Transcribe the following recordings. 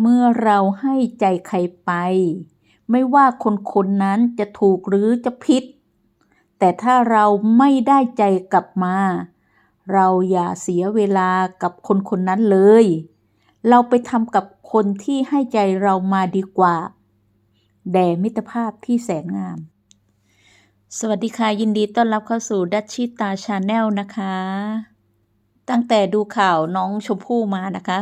เมื่อเราให้ใจใครไป ไม่ว่าคนคนนั้นจะถูกหรือจะผิด แต่ถ้าเราไม่ได้ใจกลับมา เราอย่าเสียเวลากับคนคนนั้นเลย เราไปทำกับคนที่ให้ใจเรามาดีกว่า แด่มิตรภาพที่แสนงาม สวัสดีค่ะ ยินดีต้อนรับเข้าสู่ดัชชิตาชาแนลนะคะ ตั้งแต่ดูข่าวน้องชมพู่มานะคะ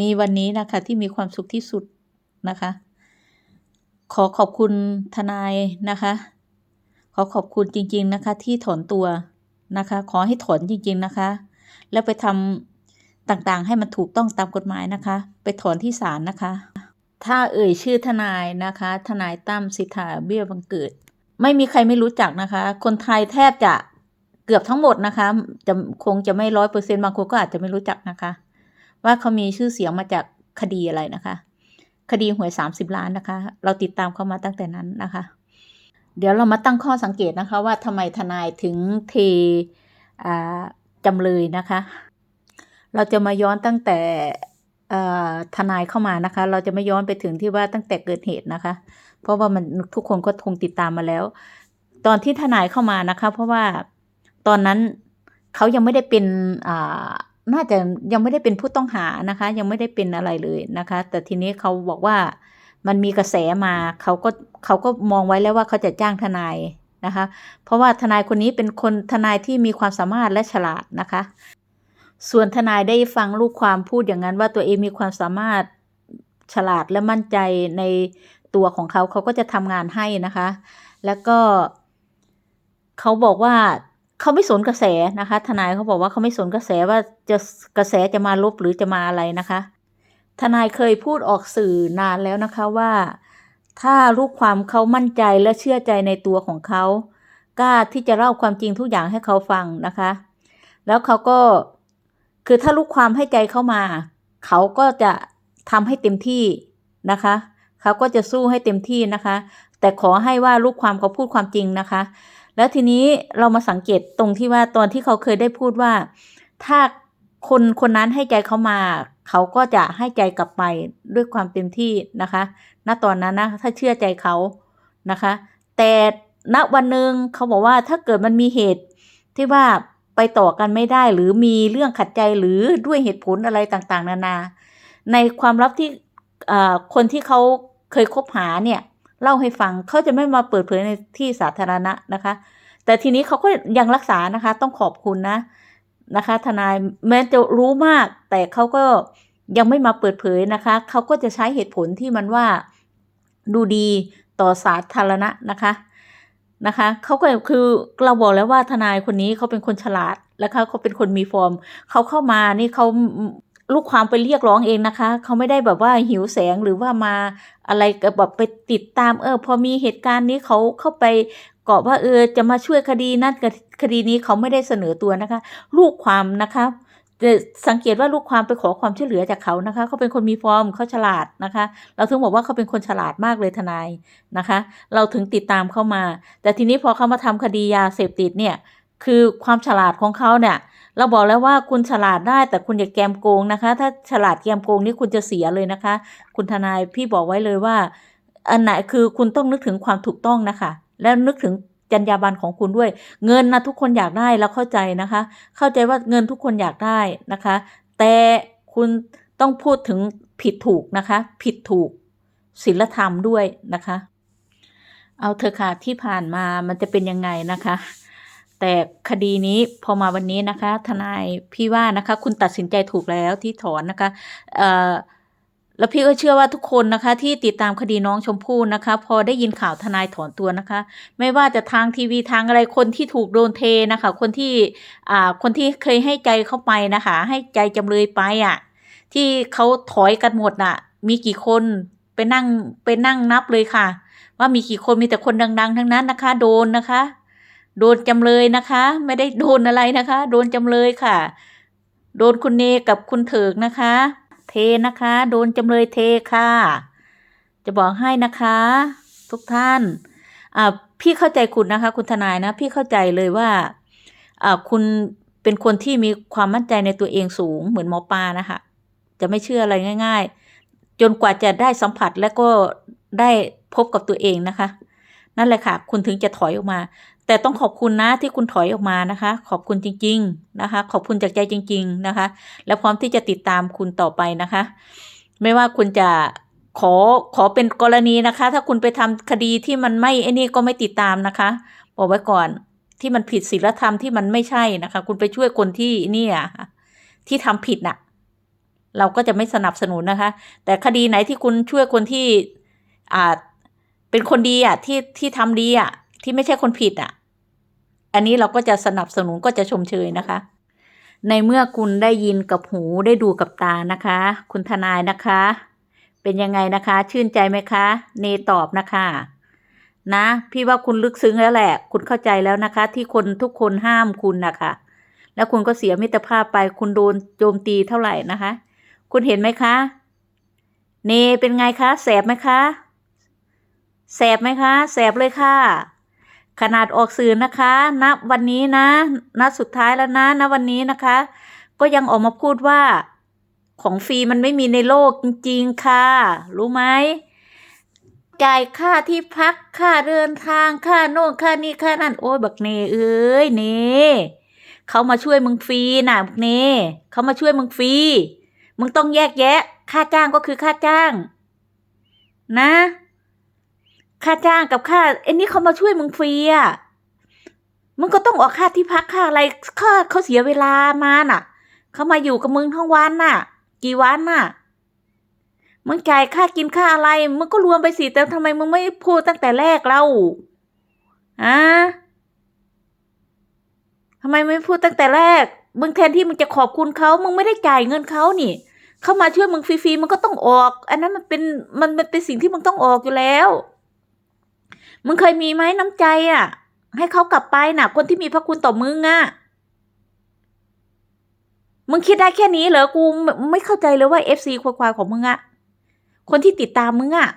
มีวันนี้นะคะที่มีความสุขที่สุดนะคะ ขอขอบคุณทนายนะคะ ขอขอบคุณจริง ๆนะคะ ที่ถอนตัวนะคะ ขอให้ถอนจริง ๆนะคะ แล้วไปทำต่างๆ ให้มันถูกต้องตามกฎหมายนะคะ ไปถอนที่ศาลนะคะ ถ้าเอ่ยชื่อทนายนะคะ ทนายตั้มสิทธาเบี้ยบังเกิด ไม่มีใครไม่รู้จักนะคะ คนไทยแทบจะเกือบทั้งหมดนะคะ จะคงจะไม่ร้อยเปอร์เซ็นบางคนก็อาจจะไม่รู้จักนะคะ ว่าเขามีชื่อเสียงมาจากคดีอะไรนะคะ คดีหวย 30 ล้านนะคะ เราติดตามเขามาตั้งแต่นั้นนะคะ เดี๋ยวเรามาตั้งข้อสังเกตนะคะ ว่าทำไมทนายถึงเทจำเลยนะคะ เราจะมาย้อนตั้งแต่ทนายเข้ามานะคะ เราจะไม่ย้อนไปถึงที่ว่าตั้งแต่เกิดเหตุนะคะ เพราะว่ามันทุกคนก็คงติดตามมาแล้ว ตอนที่ทนายเข้ามานะคะ เพราะว่าตอนนั้นเขายังไม่ได้เป็นอ น่าจะยังไม่ได้เป็นผู้ต้องหานะคะ ยังไม่ได้เป็นอะไรเลยนะคะ แต่ทีนี้เขาบอกว่ามันมีกระแสมาเขาก็เขาก็มองไว้แล้วว่าเขาจะจ้างทนายนะคะ เพราะว่าทนายคนนี้เป็นคนทนายที่มีความสามารถและฉลาดนะคะ ส่วนทนายได้ฟังลูกความพูดอย่างนั้นว่าตัวเองมีความสามารถฉลาดและมั่นใจในตัวของเขาเขาก็จะทำงานให้นะคะ แล้วก็เขาบอกว่า เขาไม่สนกระแสนะคะ ทนายเขาบอกว่าเขาไม่สนกระแสว่าจะกระแสจะมาลบหรือจะมาอะไรนะคะ ทนายเคยพูดออกสื่อนานแล้วนะคะว่า ถ้าลูกความเขามั่นใจและเชื่อใจในตัวของเขากล้าที่จะเล่าความจริงทุกอย่างให้เขาฟังนะคะ แล้วเขาก็คือถ้าลูกความให้ใจเข้ามา เขาก็จะทำให้เต็มที่นะคะ เขาก็จะสู้ให้เต็มที่นะคะ แต่ขอให้ว่าลูกความเขาพูดความจริงนะคะ แล้วทีนี้เรามาสังเกตตรงที่ว่าตอนที่เขาเคยได้พูดว่า ถ้าคนคนนั้นให้ใจเขามา เขาก็จะให้ใจกลับไปด้วยความเต็มที่นะคะ ณตอนนั้นนะถ้าเชื่อใจเขานะคะ แต่ณวันหนึ่งเขาบอกว่าถ้าเกิดมันมีเหตุที่ว่าไปต่อกันไม่ได้หรือมีเรื่องขัดใจหรือด้วยเหตุผลอะไรต่างๆ นานา ในความลับที่คนที่เขาเคยคบหาเนี่ย เล่าให้ฟังเขาจะไม่มาเปิดเผยในที่สาธารณะนะคะ แต่ทีนี้เขาก็ยังรักษานะคะ ต้องขอบคุณนะนะคะ ทนายแม้จะรู้มาก แต่เขาก็ยังไม่มาเปิดเผยนะคะเขาก็จะใช้เหตุผลที่มันว่าดูดีต่อสาธารณะนะคะนะคะเขาก็คือเราบอกแล้วว่าทนายคนนี้เขาเป็นคนฉลาดและเขาเขาเป็นคนมีฟอร์มเขาเข้ามานี่เขา ลูกความไปเรียกร้องเองนะคะ เขาไม่ได้แบบว่าหิวแสงหรือว่ามาอะไรแบบไปติดตามเออพอมีเหตุการณ์นี้เขาเข้าไปเกาะว่าเออจะมาช่วยคดีนั้นคดีนี้เขาไม่ได้เสนอตัวนะคะ ลูกความนะคะจะสังเกตว่าลูกความไปขอความช่วยเหลือจากเขานะคะ เขาเป็นคนมีฟอร์มเขาฉลาดนะคะ เราถึงบอกว่าเขาเป็นคนฉลาดมากเลยทนายนะคะ เราถึงติดตามเข้ามา แต่ทีนี้พอเขามาทำคดียาเสพติดเนี่ย คือความฉลาดของเขาเนี่ย เราบอกแล้วว่าคุณฉลาดได้แต่คุณอย่าแกมโกงนะคะ ถ้าฉลาดแกมโกงนี่คุณจะเสียเลยนะคะ คุณทนายพี่บอกไว้เลยว่า อันไหนคือคุณต้องนึกถึงความถูกต้องนะคะ แล้วนึกถึงจรรยาบรรณของคุณด้วย เงินนะทุกคนอยากได้แล้วเข้าใจนะคะ เข้าใจว่าเงินทุกคนอยากได้นะคะ แต่คุณต้องพูดถึงผิดถูกนะคะ ผิดถูกศีลธรรมด้วยนะคะ เอาเถอะค่ะที่ผ่านมามันจะเป็นยังไงนะคะ แต่คดีนี้พอมาวันนี้นะคะ ทนายพี่ว่านะคะ คุณตัดสินใจถูกแล้วที่ถอนนะคะแล้วพี่ก็เชื่อว่าทุกคนนะคะ ที่ติดตามคดีน้องชมพู่นะคะ พอได้ยินข่าวทนายถอนตัวนะคะ ไม่ว่าจะทางทีวีทางอะไรคนที่ถูกโดนเทนะคะ คนที่อ่าคนที่เคยให้ใจเข้าไปนะคะ ให้ใจจำเลยไปอะ ที่เขาถอยกันหมดน่ะ มีกี่คนไปนั่งไปนั่งนับเลยค่ะ ว่ามีกี่คนมีแต่คนดัง ๆ ทั้งนั้นนะคะ โดนนะคะ โดนจำเลยนะคะ ไม่ได้โดนอะไรนะคะ โดนจำเลยค่ะ โดนคุณเนกับคุณเถิกนะคะ เทนะคะ โดนจำเลยเทค่ะ จะบอกให้นะคะ ทุกท่านอ่าพี่เข้าใจคุณนะคะ คุณทนายนะ พี่เข้าใจเลยว่าอ่าคุณเป็นคนที่มีความมั่นใจในตัวเองสูงเหมือนหมอปลานะคะจะไม่เชื่ออะไรง่าย ๆ จนกว่าจะได้สัมผัสและก็ได้พบกับตัวเองนะคะ นั่นแหละค่ะ คุณถึงจะถอยออกมา แต่ต้องขอบคุณนะที่คุณถอยออกมานะคะ ขอบคุณจริง ๆนะคะ ขอบคุณจากใจจริง ๆนะคะ และพร้อมที่จะติดตามคุณต่อไปนะคะ ไม่ว่าคุณจะขอขอเป็นกรณีนะคะ ถ้าคุณไปทำคดีที่มันไม่ไอ้นี่ก็ไม่ติดตามนะคะบอกไว้ก่อนที่มันผิดศีลธรรมที่มันไม่ใช่นะคะ คุณไปช่วยคนที่นี่ยที่ทำผิดน่ะ เราก็จะไม่สนับสนุนนะคะ แต่คดีไหนที่คุณช่วยคนที่อ่า เป็นคนดีอะที่ที่ทำดีอะที่ไม่ใช่คนผิดอะ อันนี้เราก็จะสนับสนุนก็จะชมเชยนะคะ ในเมื่อคุณได้ยินกับหูได้ดูกับตานะคะ คุณทนายนะคะ เป็นยังไงนะคะ ชื่นใจไหมคะ เนตอบนะคะ นะ พี่ว่าคุณลึกซึ้งแล้วแหละ คุณเข้าใจแล้วนะคะ ที่คนทุกคนห้ามคุณนะคะแล้วคุณก็เสียมิตรภาพไป คุณโดนโจมตีเท่าไหร่นะคะ คุณเห็นไหมคะ เนเป็นไงคะ แสบไหมคะ แสบไหมคะ แสบเลยค่ะ ขนาดออกสื่อนะคะณวันนี้นะณสุดท้ายแล้วนะณวันนี้นะคะ ก็ยังออกมาพูดว่า ของฟรีมันไม่มีในโลกจริง ๆ ค่ะ รู้ไหมจ่ายค่าที่พักค่าเดินทางค่าโน่นค่านี่ค่านั่นโอ้ยบักเนเอ้ยเนเขามาช่วยมึงฟรีนะบักเนเขามาช่วยมึงฟรีมึงต้องแยกแยะ ค่าจ้างก็คือค่าจ้าง นะ ค่าจ้างกับค่าไอ้นี่เขามาช่วยมึงฟรีอะมึงก็ต้องออกค่าที่พักค่าอะไรค่าเขาเสียเวลามาน่ะเขามาอยู่กับมึงทั้งวันน่ะ กี่วันน่ะมึงจ่ายค่ากินค่าอะไรมึงก็รวมไปสิแต่ทำไมมึงไม่พูดตั้งแต่แรกเล่าอะทำไมไม่พูดตั้งแต่แรก มึงแทนที่มึงจะขอบคุณเขา มึงไม่ได้จ่ายเงินเขานี่ เขามาช่วยมึงฟรีๆ มึงก็ต้องออก อันนั้นมันเป็นมันมันเป็นสิ่งที่มึงต้องออกอยู่แล้ว มึงเคยมีไหมน้ำใจอะ ให้เขากลับไปน่ะ คนที่มีพระคุณต่อมึงอะ มึงคิดได้แค่นี้เหรอ กูไม่เข้าใจเลยว่าเอฟซีควายของมึงอะคนที่ติดตามมึงอะ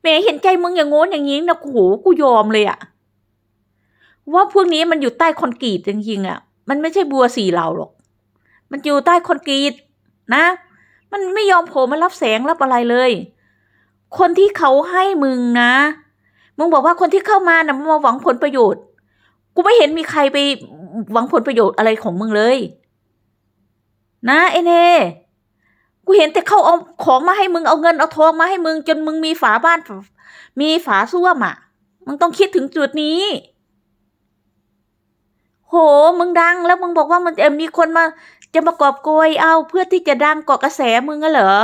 แหม่เห็นใจมึงอย่างโง้นอย่างนี้นะโอ้โหกูยอมเลยอะว่าพวกนี้มันอยู่ใต้คอนกรีตจริงๆอะ มันไม่ใช่บัวสีเหลาหรอก มันอยู่ใต้คอนกรีตนะ มันไม่ยอมโผล่มารับแสงรับอะไรเลย คนที่เขาให้มึงนะ มึงบอกว่าคนที่เข้ามานะมาหวังผลประโยชน์ กูไม่เห็นมีใครไปหวังผลประโยชน์อะไรของมึงเลย นะเอเนกูเห็นแต่เขาเอาของมาให้มึงเอาเงินเอาทองมาให้มึง จนมึงมีฝาบ้าน มีฝาส้วมอะ มึงต้องคิดถึงจุดนี้ โห มึงดังแล้วมึงบอกว่ามันจะมีคนมา จะมากอบโกยเอาเพื่อที่จะดังเกาะกระแสมึงอะเหรอ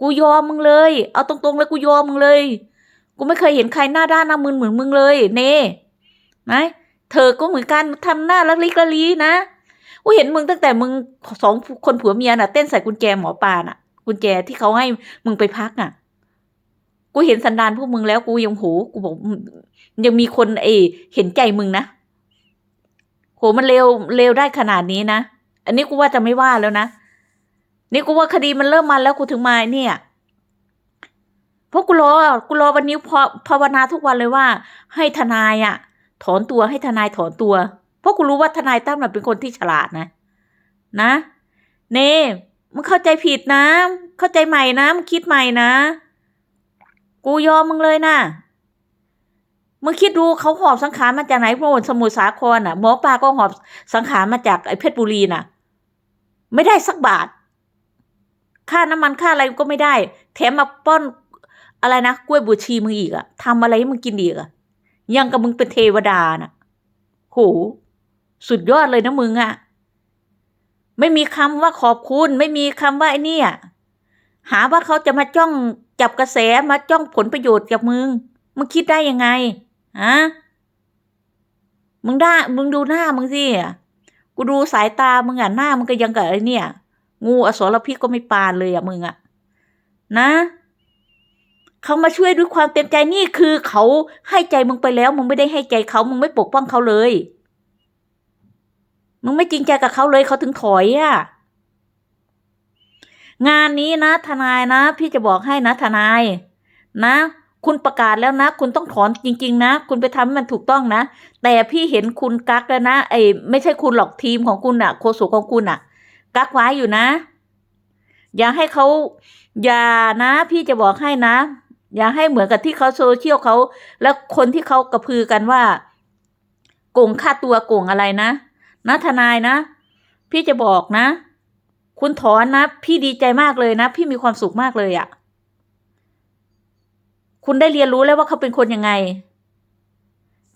กูยอมมึงเลย เอาตรงๆเลยกูยอมมึงเลย กูไม่เคยเห็นใครหน้าด้านหน้ามึนเหมือนมึงเลยเน่ไหมเธอก็เหมือนกันทำหน้าลักลิกละลีนะกูเห็นมึงตั้งแต่มึงสองคนผัวเมียน่ะเต้นใส่กุญแจหมอปลาน่ะ กุญแจที่เขาให้มึงไปพักอะ กูเห็นสันดานพวกมึงแล้วกูยังโหกูบอกยังมีคนเอ เห็นใจมึงนะโหมันเร็วเร็วได้ขนาดนี้นะ อันนี้กูว่าจะไม่ว่าแล้วนะ นี่กูว่าคดีมันเริ่มมาแล้วกูถึงมาเนี่ย เพราะกูรอกูรอวันนี้พอภาวนาทุกวันเลยว่า ให้ทนายอะ ถอนตัวให้ทนายถอนตัว เพราะกูรู้ว่าทนายตั้มเป็นคนที่ฉลาดนะ นะเน่มึงเข้าใจผิดนะ เข้าใจใหม่นะมึงคิดใหม่นะ กูยอมมึงเลยนะมึงคิดดูเขาหอบสังขารมาจากไหนพวกสมุทรสาครน่ะหมอปลาก็หอบสังขารมาจากไอ้เพชรบุรีน่ะ ไม่ได้สักบาท ค่าน้ำมันค่าอะไรก็ไม่ได้ แถมมาป้อน อะไรนะกล้วยบูชีมึงอีกอะทำอะไรให้มึงกินอีกอะยังกับมึงเป็นเทวดาน่ะโหสุดยอดเลยนะมึงอะไม่มีคำว่าขอบคุณ ไม่มีคำว่าไอ้นี่อะหาว่าเขาจะมาจ้องจับกระแสมาจ้องผลประโยชน์จากมึง มึงคิดได้ยังไงฮะมึงได้มึงดูหน้ามึงสิกูดูสายตามึงอะหน้ามึงก็ยังกับไอ้เนี่ยงูอสรพิษก็ไม่ปานเลยอะมึงอะนะ เขามาช่วยด้วยความเต็มใจนี่คือเขาให้ใจมึงไปแล้วมึงไม่ได้ให้ใจเขามึงไม่ปกป้องเขาเลย มึงไม่จริงใจกับเขาเลยเขาถึงถอยอะงานนี้นะ ทนายนะ พี่จะบอกให้นะทนาย นะ คุณประกาศแล้วนะ คุณต้องถอนจริง ๆ นะ คุณไปทำให้มันถูกต้องนะ แต่พี่เห็นคุณกักแล้วนะไอ้ไม่ใช่คุณหรอกทีมของคุณอะโคศกของคุณอะกักไว้อยู่นะ อย่าให้เขาอย่านะ พี่จะบอกให้นะ อย่าให้เหมือนกับที่เขาโซเชียลเขา แล้วคนที่เขากระพือกันว่า โกงค่าตัวโกงอะไรนะนะทนายนะ พี่จะบอกนะ คุณถอนนะ พี่ดีใจมากเลยนะ พี่มีความสุขมากเลยอะ่ะ คุณได้เรียนรู้แล้วว่าเขาเป็นคนยังไง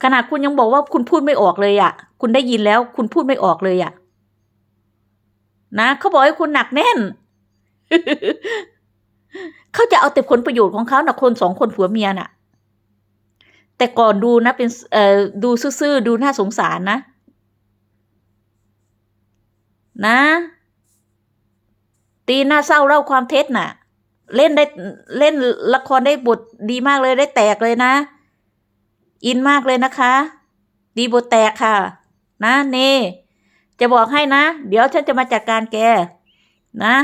ขนาดคุณยังบอกว่าคุณพูดไม่ออกเลยอะ่ะ คุณได้ยินแล้ว คุณพูดไม่ออกเลยอะ่ะ นะเขาบอกให้คุณหนักแน่น เขาจะเอาแต่ผลประโยชน์ของเขานะคนสองคนผัวเมียน่ะ แต่ก่อนดูนะเป็นเอ่อดูซื่อๆดูน่าสงสารนะ นะ ตีหน้าเศร้าเล่าความเท็จน่ะ เล่นได้เล่นละครได้บทดีมากเลยได้แตกเลยนะ อินมากเลยนะคะ ดีบทแตกค่ะ นะเนจะบอกให้นะ เดี๋ยวฉันจะมาจัดการแกนะ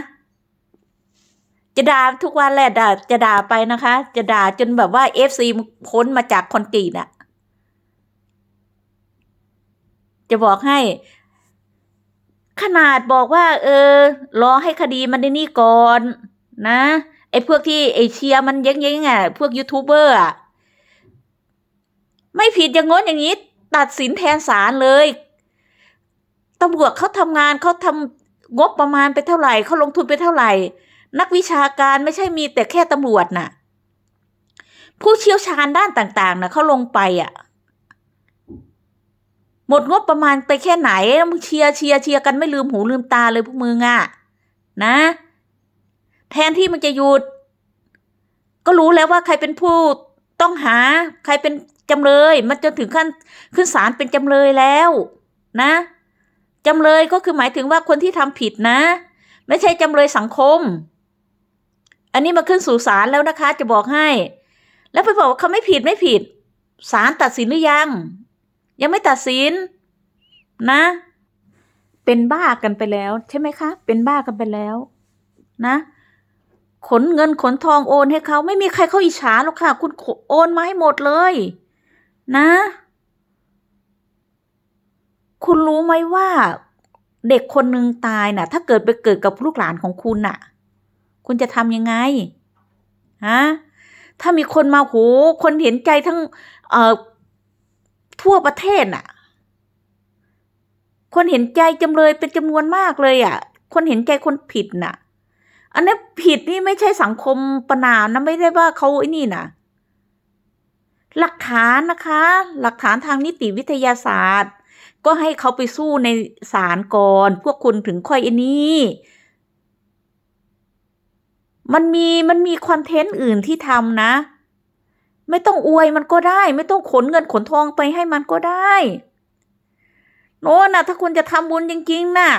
จะด่าทุกวันแหละด่าจะด่าไปนะคะ จะด่าจนแบบว่าเอฟซีพ้นมาจากคอนกรีตอะจะบอกให้ ขนาดบอกว่า เออ รอให้คดีมันได้นี่ก่อน นะไอ้พวกที่ไอเชียมันเย้งๆอะพวกยูทูบเบอร์อะไม่ผิดอย่างง้นอย่างนี้ ตัดสินแทนศาลเลยตำรวจเขาทำงานเขาทำงบประมาณไปเท่าไหร่เขาลงทุนไปเท่าไหร่ นักวิชาการไม่ใช่มีแต่แค่ตำรวจน่ะ ผู้เชี่ยวชาญด้านต่าง ๆนะเขาลงไปอะ หมดงบประมาณไปแค่ไหนมึงเชียร์เชียร์เชียร์กันไม่ลืมหูลืมตาเลยพวกมึงอะ นะ แทนที่มันจะหยุด ก็รู้แล้วว่าใครเป็นผู้ต้องหา ใครเป็นจำเลย มันจนถึงขั้นขึ้นศาลเป็นจำเลยแล้ว นะจำเลยก็คือหมายถึงว่าคนที่ทำผิดนะ ไม่ใช่จำเลยสังคม อันนี้มาขึ้นสู่ศาลแล้วนะคะ จะบอกให้ แล้วไปบอกว่าเขาไม่ผิดไม่ผิดศาลตัดสินหรือยัง ยังไม่ตัดสิน นะ เป็นบ้ากันไปแล้ว ใช่ไหมคะ เป็นบ้ากันไปแล้ว นะ ขนเงินขนทองโอนให้เขาไม่มีใครเขาอิจฉาหรอกค่ะ คุณโอนมาให้หมดเลย นะ คุณรู้ไหมว่า เด็กคนหนึ่งตายน่ะ ถ้าเกิดไปเกิดกับลูกหลานของคุณน่ะ คุณจะทำยังไงฮะถ้ามีคนมาโหคนเห็นใจทั้ง เอ่อทั่วประเทศน่ะ คนเห็นใจจำเลยเป็นจำนวนมากเลยอะ คนเห็นใจคนผิดน่ะ อันนี้ผิดนี่ไม่ใช่สังคมประนามนะไม่ได้ว่าเขาไอ้นี่นะหลักฐานนะคะ หลักฐานทางนิติวิทยาศาสตร์ ก็ให้เขาไปสู้ในศาลก่อน พวกคุณถึงค่อยไอ้นี่ มันมีมันมีคอนเทนต์อื่นที่ทำนะ ไม่ต้องอวยมันก็ได้ ไม่ต้องขนเงินขนทองไปให้มันก็ได้โน่นนะถ้าคุณจะทำบุญจริงๆนะ่ะ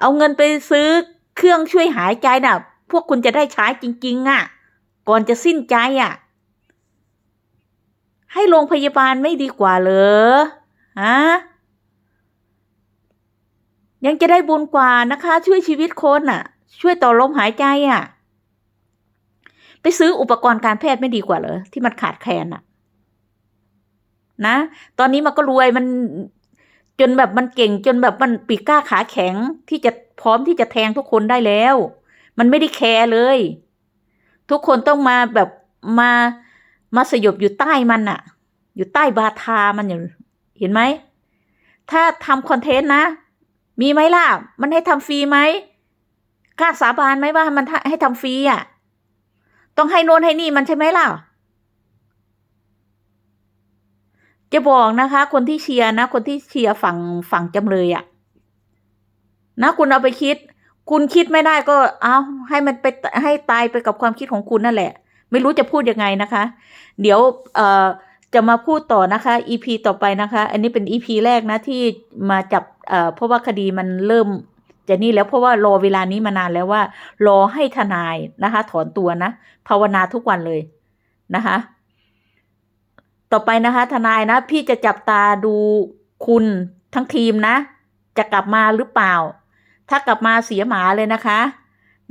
เอาเงินไปซื้อเครื่องช่วยหายใจน่ะ พวกคุณจะได้ใช้จริง ๆอะ ก่อนจะสิ้นใจอะ ให้โรงพยาบาลไม่ดีกว่าเหรอฮะยังจะได้บุญกว่านะคะ ช่วยชีวิตคนอะ ช่วยต่อลมหายใจอะ ไปซื้ออุปกรณ์การแพทย์ไม่ดีกว่าเหรอที่มันขาดแคลนอะ นะ ตอนนี้มันก็รวยมันจนแบบมันเก่งจนแบบมันปีกก้าขาแข็งที่จะพร้อมที่จะแทงทุกคนได้แล้ว มันไม่ได้แคร์เลย ทุกคนต้องมาแบบมามาสยบอยู่ใต้มันอะอยู่ใต้บาทามันอยู่เห็นไหม ถ้าทำคอนเทนต์นะ มีไหมล่ะ มันให้ทำฟรีไหม กล้าสาบานไหมว่ามันให้ทำฟรีอะ ต้องให้โน้นให้นี่มันใช่ไหมล่ะ จะบอกนะคะ คนที่เชียร์นะ คนที่เชียร์ฝั่งฝั่งจำเลยอะ นะ คุณเอาไปคิด คุณคิดไม่ได้ก็ เอาให้มันไปให้ตายไปกับความคิดของคุณนั่นแหละ ไม่รู้จะพูดยังไงนะคะ เดี๋ยว เอ่อจะมาพูดต่อนะคะ EP ต่อไปนะคะ อันนี้เป็น EP แรกนะที่มาจับเอ่อเพราะว่าคดีมันเริ่ม จะนี่แล้วเพราะว่ารอเวลานี้มานานแล้วว่า รอให้ทนายนะคะ ถอนตัวนะ ภาวนาทุกวันเลยนะคะ ต่อไปนะคะ ทนายนะ พี่จะจับตาดูคุณทั้งทีมนะ จะกลับมาหรือเปล่า ถ้ากลับมาเสียหมาเลยนะคะ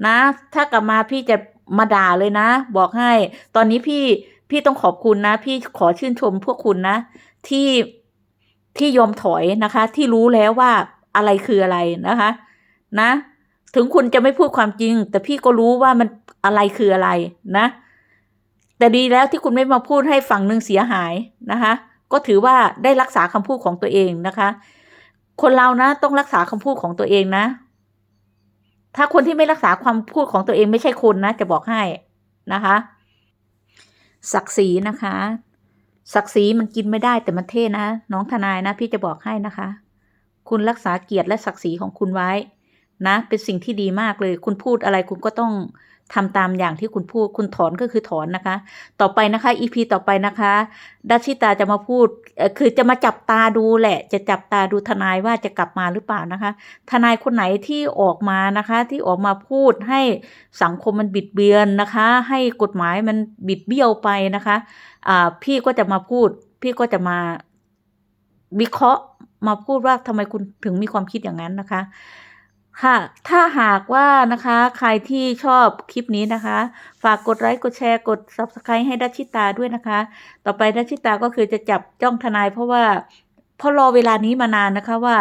นะ ถ้ากลับมาพี่จะมาด่าเลยนะ บอกให้ ตอนนี้พี่พี่ต้องขอบคุณนะ พี่ขอชื่นชมพวกคุณนะ ที่ที่ยอมถอยนะคะ ที่รู้แล้วว่าอะไรคืออะไรนะคะ นะ ถึงคุณจะไม่พูดความจริง แต่พี่ก็รู้ว่ามันอะไรคืออะไรนะ แต่ดีแล้วที่คุณไม่มาพูดให้ฝั่งหนึ่งเสียหายนะคะ ก็ถือว่าได้รักษาคำพูดของตัวเองนะคะ คนเรานะต้องรักษาคำพูดของตัวเองนะ ถ้าคนที่ไม่รักษาความพูดของตัวเองไม่ใช่คนนะจะบอกให้นะคะศักดิ์ศรีนะคะศักดิ์ศรีมันกินไม่ได้แต่มันเท่นะ น้องทนายนะ พี่จะบอกให้นะคะ คุณรักษาเกียรติและศักดิ์ศรีของคุณไว้ นะ เป็นสิ่งที่ดีมากเลย คุณพูดอะไรคุณก็ต้องทำตามอย่างที่คุณพูด คุณถอนก็คือถอนนะคะ ต่อไปนะคะ EP ต่อไปนะคะดัชชิตาจะมาพูดคือจะมาจับตาดูแหละ จะจับตาดูทนายว่าจะกลับมาหรือเปล่านะคะ ทนายคนไหนที่ออกมานะคะ ที่ออกมาพูดให้สังคมมันบิดเบือนนะคะ ให้กฎหมายมันบิดเบี้ยวไปนะคะอ่าพี่ก็จะมาพูด พี่ก็จะมาวิเคราะห์มาพูดว่าทำไมคุณถึงมีความคิดอย่างนั้นนะคะ ค่ะ ถ้าหากว่านะคะ ใครที่ชอบคลิปนี้นะคะ ฝากกดไลค์ กดแชร์ กด subscribe ให้ดัชชิตาด้วยนะคะ ต่อไปดัชชิตาก็คือจะจับจ้องทนายเพราะว่าเพราะรอเวลานี้มานานนะคะว่า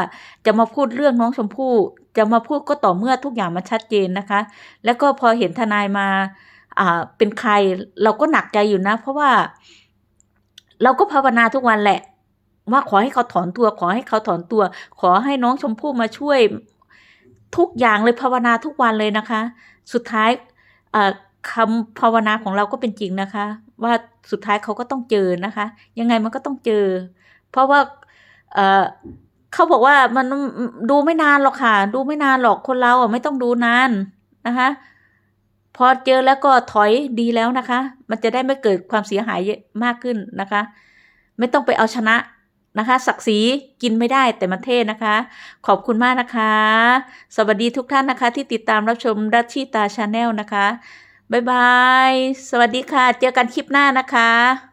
จะมาพูดเรื่องน้องชมพู่ จะมาพูดก็ต่อเมื่อทุกอย่างมันชัดเจนนะคะ แล้วก็พอเห็นทนายมาอ่าเป็นใครเราก็หนักใจอยู่นะ เพราะว่า เราก็ภาวนาทุกวันแหละ ว่าขอให้เขาถอนตัว ขอให้เขาถอนตัว ขอให้น้องชมพู่มาช่วย ทุกอย่างเลยภาวนาทุกวันเลยนะคะ สุดท้ายเอ่อคำภาวนาของเราก็เป็นจริงนะคะ ว่าสุดท้ายเขาก็ต้องเจอนะคะ ยังไงมันก็ต้องเจอ เพราะว่าเขาบอกว่ามันดูไม่นานหรอกค่ะ ดูไม่นานหรอกคนเราอะไม่ต้องดูนานนะคะ พอเจอแล้วก็ถอยดีแล้วนะคะ มันจะได้ไม่เกิดความเสียหายมากขึ้นนะคะ ไม่ต้องไปเอาชนะ นะคะศักดิ์ศรีกินไม่ได้แต่มันเท่นะคะ ขอบคุณมากนะคะ สวัสดีทุกท่านนะคะ ที่ติดตามรับชมรัชชีตาชาแนลนะคะบ๊ายบาย สวัสดีค่ะ เจอกันคลิปหน้านะคะ